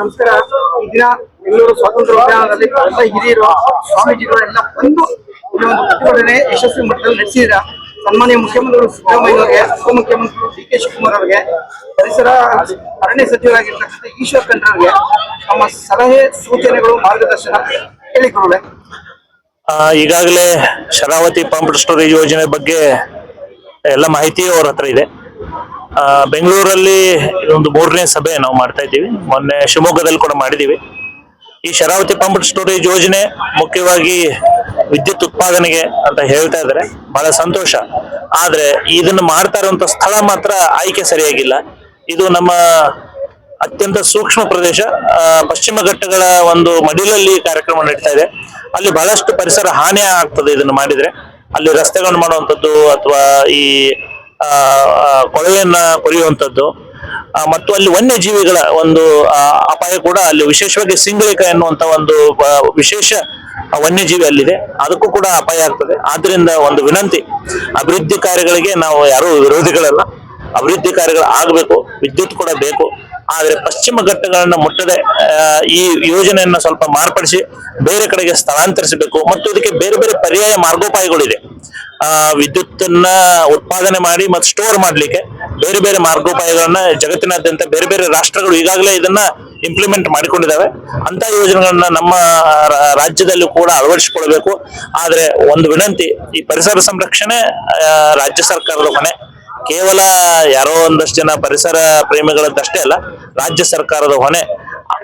ನಮಸ್ಕಾರ. ಈ ದಿನ ಬೆಂಗಳೂರು ಸ್ವಾತಂತ್ರ್ಯ ಉದ್ಯಾನದಲ್ಲಿ ಎಲ್ಲ ಹಿರಿಯರು ಸ್ವಾಮೀಜಿಗಳು ಎಲ್ಲ ಬಂದು ಈ ಒಂದು ಪ್ರತಿಭಟನೆ ಯಶಸ್ವಿ ಮಟ್ಟದಲ್ಲಿ ನಡೆಸಿದ್ರ ಸನ್ಮಾನ್ಯ ಮುಖ್ಯಮಂತ್ರಿಗಳು ಸಿದ್ದರಾಮಯ್ಯ ಅವರಿಗೆ, ಉಪಮುಖ್ಯಮಂತ್ರಿಗಳು ಡಿ ಕೆ ಶಿವಕುಮಾರ್ ಅವರಿಗೆ, ಪರಿಸರ ಅರಣ್ಯ ಸಚಿವರಾಗಿರ್ತಕ್ಕಂಥ ಈಶ್ವರ್ ಅವರಿಗೆ ತಮ್ಮ ಸಲಹೆ ಸೂಚನೆಗಳು ಮಾರ್ಗದರ್ಶನ ಹೇಳಿಕೊಳ್ಳೆ ಈಗಾಗಲೇ ಶರಾವತಿ ಪಂಪ್ ಸ್ಟೋರೇಜ್ ಯೋಜನೆ ಬಗ್ಗೆ ಎಲ್ಲ ಮಾಹಿತಿ ಅವ್ರ ಹತ್ರ ಇದೆ. ಬೆಂಗಳೂರಲ್ಲಿ ಇದೊಂದು ಮೂರನೇ ಸಭೆ ನಾವು ಮಾಡ್ತಾ ಇದ್ದೀವಿ. ಮೊನ್ನೆ ಶಿವಮೊಗ್ಗದಲ್ಲಿ ಕೂಡ ಮಾಡಿದ್ದೀವಿ. ಈ ಶರಾವತಿ ಪಂಪ್ ಸ್ಟೋರೇಜ್ ಯೋಜನೆ ಮುಖ್ಯವಾಗಿ ವಿದ್ಯುತ್ ಉತ್ಪಾದನೆಗೆ ಅಂತ ಹೇಳ್ತಾ ಇದ್ದಾರೆ. ಬಹಳ ಸಂತೋಷ. ಆದ್ರೆ ಇದನ್ನ ಮಾಡ್ತಾ ಇರುವಂತ ಸ್ಥಳ ಮಾತ್ರ ಆಯ್ಕೆ ಸರಿಯಾಗಿಲ್ಲ. ಇದು ನಮ್ಮ ಅತ್ಯಂತ ಸೂಕ್ಷ್ಮ ಪ್ರದೇಶ. ಪಶ್ಚಿಮ ಘಟ್ಟಗಳ ಒಂದು ಮಡಿಲಲ್ಲಿ ಕಾರ್ಯಕ್ರಮ ನಡೀತಾ ಇದೆ. ಅಲ್ಲಿ ಬಹಳಷ್ಟು ಪರಿಸರ ಹಾನಿ ಆಗ್ತದೆ ಇದನ್ನು ಮಾಡಿದ್ರೆ. ಅಲ್ಲಿ ರಸ್ತೆಗಳನ್ನು ಮಾಡುವಂಥದ್ದು ಅಥವಾ ಈ ಕೊಳವೆಯನ್ನ ಕೊರೆಯುವಂಥದ್ದು. ಮತ್ತು ಅಲ್ಲಿ ವನ್ಯಜೀವಿಗಳ ಒಂದು ಅಪಾಯ ಕೂಡ ಅಲ್ಲಿ ವಿಶೇಷವಾಗಿ ಸಿಂಗಳಿಕ ಎನ್ನುವಂತ ಒಂದು ವಿಶೇಷ ವನ್ಯಜೀವಿ ಅಲ್ಲಿದೆ. ಅದಕ್ಕೂ ಕೂಡ ಅಪಾಯ ಆಗ್ತದೆ. ಆದ್ರಿಂದ ಒಂದು ವಿನಂತಿ, ಅಭಿವೃದ್ಧಿ ಕಾರ್ಯಗಳಿಗೆ ನಾವು ಯಾರೂ ವಿರೋಧಿಗಳಲ್ಲ. ಅಭಿವೃದ್ಧಿ ಕಾರ್ಯಗಳು ಆಗಬೇಕು, ವಿದ್ಯುತ್ ಕೂಡ ಬೇಕು. ಆದರೆ ಪಶ್ಚಿಮ ಘಟ್ಟಗಳನ್ನ ಮುಟ್ಟದೆ ಈ ಯೋಜನೆಯನ್ನ ಸ್ವಲ್ಪ ಮಾರ್ಪಡಿಸಿ ಬೇರೆ ಕಡೆಗೆ ಸ್ಥಳಾಂತರಿಸಬೇಕು. ಮತ್ತು ಇದಕ್ಕೆ ಬೇರೆ ಬೇರೆ ಪರ್ಯಾಯ ಮಾರ್ಗೋಪಾಯಗಳಿದೆ. ಆ, ವಿದ್ಯುತ್ತನ್ನ ಉತ್ಪಾದನೆ ಮಾಡಿ ಮತ್ತು ಸ್ಟೋರ್ ಮಾಡ್ಲಿಕ್ಕೆ ಬೇರೆ ಬೇರೆ ಮಾರ್ಗೋಪಾಯಗಳನ್ನ ಜಗತ್ತಿನಾದ್ಯಂತ ಬೇರೆ ಬೇರೆ ರಾಷ್ಟ್ರಗಳು ಈಗಾಗಲೇ ಇದನ್ನ ಇಂಪ್ಲಿಮೆಂಟ್ ಮಾಡಿಕೊಂಡಿದ್ದಾವೆ ಅಂತ ಯೋಜನೆಗಳನ್ನ ನಮ್ಮ ರಾಜ್ಯದಲ್ಲೂ ಕೂಡ ಅಳವಡಿಸಿಕೊಳ್ಬೇಕು ಆದ್ರೆ ಒಂದು ವಿನಂತಿ, ಈ ಪರಿಸರ ಸಂರಕ್ಷಣೆ ರಾಜ್ಯ ಸರ್ಕಾರದ ಹೊಣೆ ಕೇವಲ ಯಾರೋ ಒಂದಷ್ಟು ಜನ ಪರಿಸರ ಪ್ರೇಮಿಗಳದ್ದಷ್ಟೇ ಅಲ್ಲ, ರಾಜ್ಯ ಸರ್ಕಾರದ ಹೊಣೆ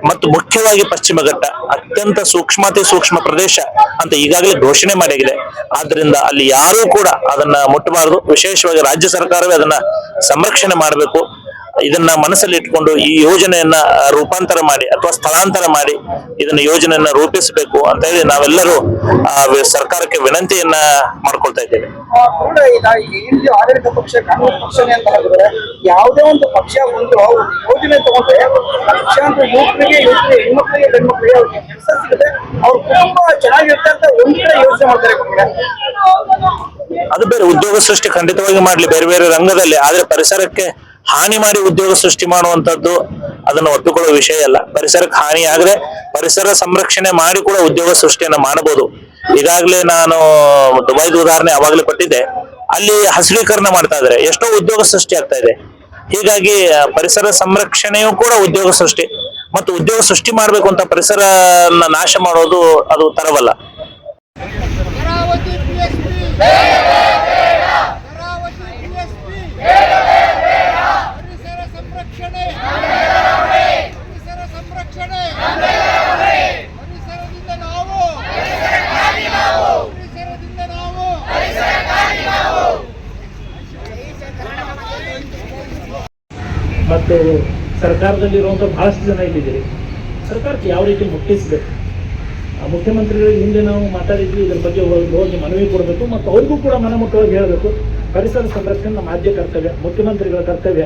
ಮತ್ತು ಮುಖ್ಯವಾಗಿ ಪಶ್ಚಿಮ ಘಟ್ಟ ಅತ್ಯಂತ ಸೂಕ್ಷ್ಮತೆ ಸೂಕ್ಷ್ಮ ಪ್ರದೇಶ ಅಂತ ಈಗಾಗಲೇ ಘೋಷಣೆ ಮಾಡಿದೆ ಆದ್ರಿಂದ ಅಲ್ಲಿ ಯಾರೂ ಕೂಡ ಅದನ್ನ ಮುಟ್ಟಬಾರದು. ವಿಶೇಷವಾಗಿ ರಾಜ್ಯ ಸರ್ಕಾರವೇ ಅದನ್ನ ಸಂರಕ್ಷಣೆ ಮಾಡಬೇಕು. ಇದನ್ನ ಮನಸ್ಸಲ್ಲಿ ಇಟ್ಕೊಂಡು ಈ ಯೋಜನೆಯನ್ನ ರೂಪಾಂತರ ಮಾಡಿ ಅಥವಾ ಸ್ಥಳಾಂತರ ಮಾಡಿ ಇದನ್ನ ಯೋಜನೆಯನ್ನ ರೂಪಿಸಬೇಕು ಅಂತ ಹೇಳಿ ನಾವೆಲ್ಲರೂ ಆ, ಸರ್ಕಾರಕ್ಕೆ ವಿನಂತಿಯನ್ನ ಮಾಡ್ಕೊಳ್ತಾ ಇದ್ದೇವೆ. ಆಡಳಿತ ಪಕ್ಷ ಕಾಂಗ್ರೆಸ್ ಪಕ್ಷನೇ ಅಂತ ಹೇಳಿದ್ರೆ ಯಾವುದೇ ಒಂದು ಪಕ್ಷ ಒಂದು ಯೋಜನೆ ತಗೊಂಡ್ರೆ ಲಕ್ಷಾಂತರ ಯುವಕರಿಗೆ ಯುವಕರಿಗೆ ಹೆಣ್ಮಕ್ಳಿಗೆ ಗಂಡ್ಮಕ್ಳಿಗೆ ಅವ್ರಿಗೆ ಕೆಲಸ ಸಿಗುತ್ತೆ. ಅವ್ರು ತುಂಬಾ ಚೆನ್ನಾಗಿರುತ್ತೆ ಅಂತ ಒಂದ್ ಕಡೆ ಯೋಚನೆ ಮಾಡ್ತಾರೆ. ಅದು ಬೇರೆ ಉದ್ಯೋಗ ಸೃಷ್ಟಿ ಖಂಡಿತವಾಗಿ ಮಾಡ್ಲಿ ಬೇರೆ ಬೇರೆ ರಂಗದಲ್ಲಿ. ಆದ್ರೆ ಪರಿಸರಕ್ಕೆ ಹಾನಿ ಮಾಡಿ ಉದ್ಯೋಗ ಸೃಷ್ಟಿ ಮಾಡುವಂತದ್ದು ಅದನ್ನ ಒಪ್ಪಿಕೊಳ್ಳುವ ವಿಷಯ ಅಲ್ಲ. ಪರಿಸರಕ್ಕೆ ಹಾನಿ ಆಗದೆ ಪರಿಸರ ಸಂರಕ್ಷಣೆ ಮಾಡಿ ಕೂಡ ಉದ್ಯೋಗ ಸೃಷ್ಟಿಯನ್ನ ಮಾಡಬಹುದು. ಈಗಾಗಲೇ ನಾನು ದುಬೈದ ಉದಾಹರಣೆ ಅವಾಗಲೇ ಕೊಟ್ಟಿದ್ದೆ. ಅಲ್ಲಿ ಹಸಿರೀಕರಣ ಮಾಡ್ತಾ ಇದ್ದಾರೆ ಎಷ್ಟೋ ಉದ್ಯೋಗ ಸೃಷ್ಟಿ ಆಗ್ತಾ ಇದೆ. ಹೀಗಾಗಿ ಪರಿಸರ ಸಂರಕ್ಷಣೆಯೂ ಕೂಡ ಉದ್ಯೋಗ ಸೃಷ್ಟಿ ಮತ್ತು ಉದ್ಯೋಗ ಸೃಷ್ಟಿ ಮಾಡಬೇಕು ಅಂತ ಪರಿಸರ ನಾಶ ಮಾಡೋದು ಅದು ತರವಲ್ಲ ಅಮರಾವತಿ ಪಿಎಸ್ಪಿ ಅಮರಾವತಿ ಪಿಎಸ್ಪಿ ಪರಿಸರ ಸಂರಕ್ಷಣೆ ಪರಿಸರ ಸಂರಕ್ಷಣೆ ಪರಿಸರದಿಂದ ನಾವು ಪರಿಸರದಿಂದ ನಾವು ಮತ್ತು ಸರ್ಕಾರದಲ್ಲಿರುವಂಥ ಬಹಳಷ್ಟು ಜನ ಇಲ್ಲಿದ್ದೀರಿ. ಸರ್ಕಾರಕ್ಕೆ ಯಾವ ರೀತಿ ಮುಟ್ಟಿಸಬೇಕು? ಮುಖ್ಯಮಂತ್ರಿಗಳಿಗೆ ಹಿಂದೆ ನಾವು ಮಾತಾಡಿದ್ವಿ, ಇದ್ರ ಬಗ್ಗೆ ಹೋಗಿ ಮನವಿ ಕೊಡಬೇಕು ಮತ್ತು ಅವ್ರಿಗೂ ಕೂಡ ಮನಮುಟ್ಟವಾಗಿ ಹೇಳಬೇಕು. ಪರಿಸರ ಸಂರಕ್ಷಣೆ ನಮ್ಮ ಆದ್ಯ ಕರ್ತವ್ಯ, ಮುಖ್ಯಮಂತ್ರಿಗಳ ಕರ್ತವ್ಯ.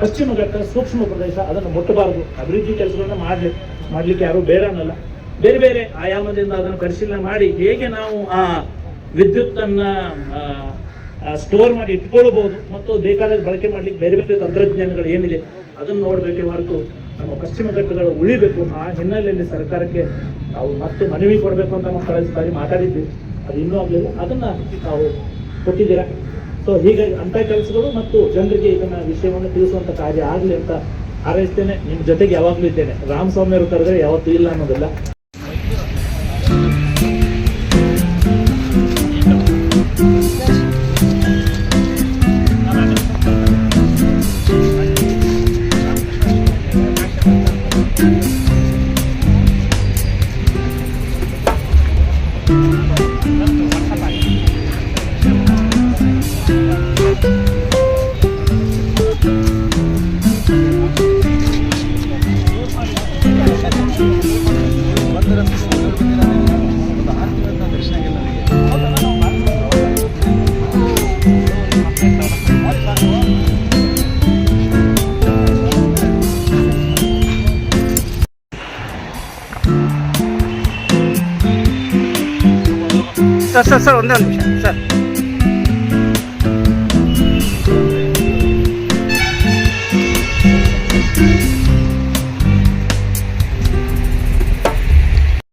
ಪಶ್ಚಿಮ ಘಟ್ಟ, ಸೂಕ್ಷ್ಮ ಪ್ರದೇಶ, ಅದನ್ನು ಮುಟ್ಟಬಾರದು. ಅಭಿವೃದ್ಧಿ ಕೆಲಸಗಳನ್ನ ಮಾಡಲಿ, ಮಾಡಲಿಕ್ಕೆ ಯಾರು ಬೇಡ ಅನ್ನಲ್ಲ. ಬೇರೆ ಬೇರೆ ಆಯಾಮದಿಂದ ಅದನ್ನು ಪರಿಶೀಲನೆ ಮಾಡಿ ಹೇಗೆ ನಾವು ಆ ವಿದ್ಯುತ್ತನ್ನು ಸ್ಟೋರ್ ಮಾಡಿ ಇಟ್ಕೊಳ್ಬಹುದು ಮತ್ತು ಬೇಕಾದಾಗ ಬಳಕೆ ಮಾಡ್ಲಿಕ್ಕೆ ಬೇರೆ ಬೇರೆ ತಂತ್ರಜ್ಞಾನಗಳು ಏನಿದೆ, ಅದನ್ನು ನೋಡಬೇಕೆ ಹೊರತು ನಮ್ಮ ಪಶ್ಚಿಮ ಘಟ್ಟಗಳು ಉಳಿಬೇಕು. ಆ ಹಿನ್ನೆಲೆಯಲ್ಲಿ ಸರ್ಕಾರಕ್ಕೆ ನಾವು ಮತ್ತೆ ಮನವಿ ಕೊಡಬೇಕು ಅಂತ ನಾವು ಕಳೆದ ಬಾರಿ ಮಾತಾಡಿದ್ವಿ. ಅದು ಇನ್ನೂ ಆಗಲಿಲ್ಲ. ಅದನ್ನ ನಾವು ಕೊಟ್ಟಿದ್ದೀರಾ? ಸೊ ಹೀಗಾಗಿ ಅಂತ ಕೆಲಸಗಳು ಮತ್ತು ಜನರಿಗೆ ಇದನ್ನ ವಿಷಯವನ್ನು ತಿಳಿಸುವಂತ ಕಾರ್ಯ ಆಗಲಿ ಅಂತ ಹಾರೈಸ್ತೇನೆ. ನಿಮ್ಮ ಜೊತೆಗೆ ಯಾವಾಗಲೂ ಇದ್ದೇನೆ. ರಾಮಸ್ವಾಮಿ ಅವರು ಕರೆದ್ರೆ ಯಾವತ್ತೂ ಇಲ್ಲ ಅನ್ನೋದಿಲ್ಲ. ಸರ್ ಸರ್ ಸರ್ ಒಂದೇ ಒಂದು ನಿಮಿಷ ಸರ್